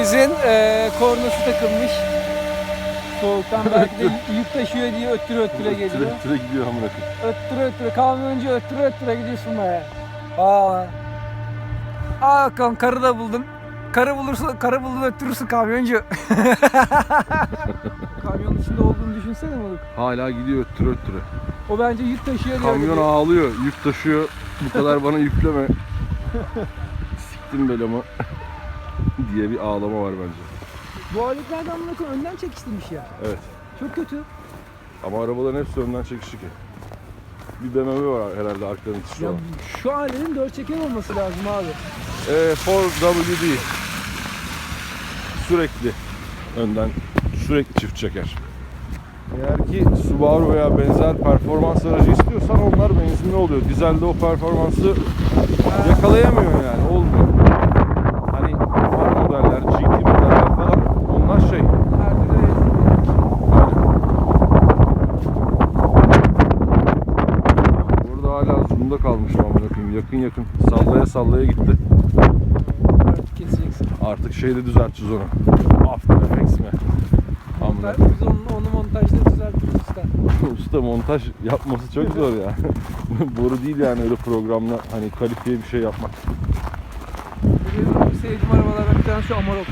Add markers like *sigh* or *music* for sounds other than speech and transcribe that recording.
kamyonetimizin eee kornası takılmış. Soğuktan *laughs* belki de yük taşıyor diye öttüre öttüre geliyor. Türe türe gidiyor amına. Öttüre öttüre kamyoncu öttüre öttüre gidiyorsun be. Aa. Aa bakalım karı da buldun. Karı bulursun, karı buldun öttürürsün kamyoncu. *laughs* Kamyonun içinde olduğunu düşünsene balık. Hala gidiyor öttüre öttüre. O bence yük taşıyor diye. Kamyon öyle ağlıyor, yük taşıyor. Bu kadar bana yükleme. *laughs* Siktim belamı. *laughs* diye bir ağlama var bence. Bu aletlerden koyayım önden çekiştirmiş ya. Evet. Çok kötü. Ama arabaların hepsi önden çekişli ki. Bir BMW var herhalde arkadan itişli Ya olan. şu aletin 4 çeker olması lazım abi. Ee, 4WD. Sürekli önden sürekli çift çeker. Eğer ki Subaru veya benzer performans aracı istiyorsan onlar benzinli oluyor. Dizelde o performansı yakalayamıyor yani olmuyor. Hala zoom'da kalmış amına koyayım. Yakın yakın sallaya sallaya gitti. artık keseceksin. Artık şeyde düzelteceğiz onu. After Effects mi? Amına Biz onu, onu montajda düzeltiriz usta. Usta montaj yapması çok zor ya. *laughs* Boru değil yani öyle programla hani kalifiye bir şey yapmak. Benim sevdiğim arabalardan bir tanesi şu Amarok